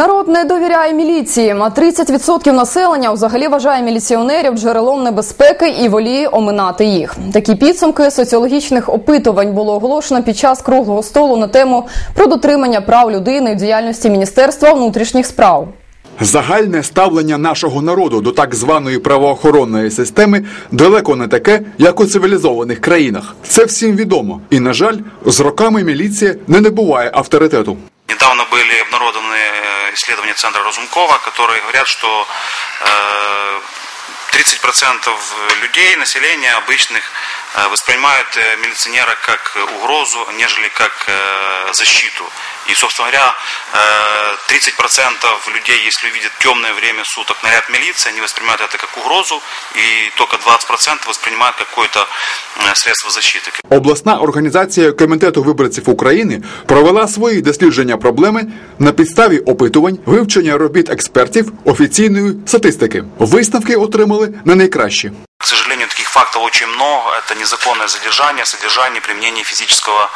Народ не довіряє міліції, а 30% населення взагалі вважає міліціонерів джерелом небезпеки і воліє оминати їх. Такі підсумки соціологічних опитувань було оголошено під час круглого столу на тему про дотримання прав людини в діяльності Міністерства внутрішніх справ. Загальне ставлення нашого народу до так званої правоохоронної системи далеко не таке, як у цивілізованих країнах. Це всім відомо. І, на жаль, з роками міліція не набуває авторитету. Недавно были обнародованы э, исследования Центра Разумкова, которые говорят, что э, 30% людей, населения обычных, э, воспринимают э, милиционера как угрозу, нежели как э, защиту. И, собственно говоря, э, 30% людей, если увидят темное время суток наряд милиции, они воспринимают это как угрозу, и только 20% воспринимают какое-то э, средство защиты. Обласна організація Комітету виборців України провела свої дослідження проблеми на підставі опитувань, вивчення робіт експертів, офіційної статистики. Висновки отримали на найкращі. К сожалению, таких фактов очень много. Это незаконное задержание, содержание, применение физического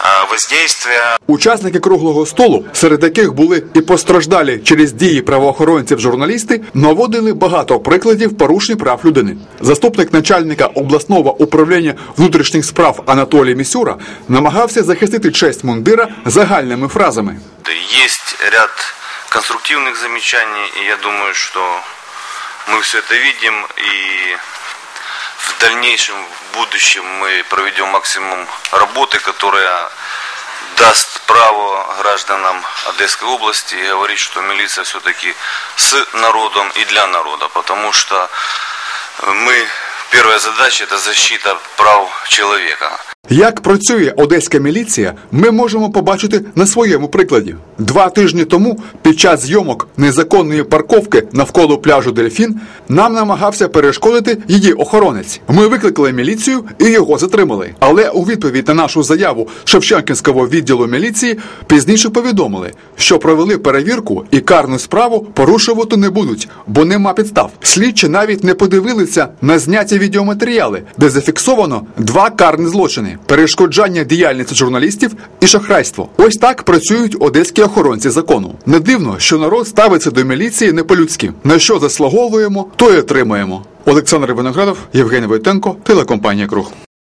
э, воздействия. Учасники круглого столу, серед яких були і постраждалі через дії правоохоронців журналісти, наводили багато прикладів порушень прав людини. Заступник начальника обласного управління внутрішніх справ Анатолій Місюра намагався захистити честь мундира загальними фразами. Есть ряд конструктивных замечаний, и я думаю, что мы все это видим, и в дальнейшем, в будущем мы проведем максимум работы, которая даст право гражданам Одесской области говорить, что милиция все-таки с народом и для народа, потому что мы, первая задача это защита прав человека. Як працює одеська міліція, ми можемо побачити на своєму прикладі. Два тижні тому, під час зйомок незаконної парковки навколо пляжу Дельфін, нам намагався перешкодити її охоронець. Ми викликали міліцію і його затримали. Але у відповідь на нашу заяву Шевченківського відділу міліції пізніше повідомили, що провели перевірку і карну справу порушувати не будуть, бо нема підстав. Слідчі навіть не подивилися на зняті відеоматеріали, де зафіксовано два карні злочини: перешкоджання діяльності журналістів і шахрайство. Ось так працюють одеські охоронці закону. Не дивно, що народ ставиться до міліції не по-людськи. На що заслуговуємо, то й отримаємо. Олександр Виноградов, Євгеній Войтенко, телекомпанія Круг.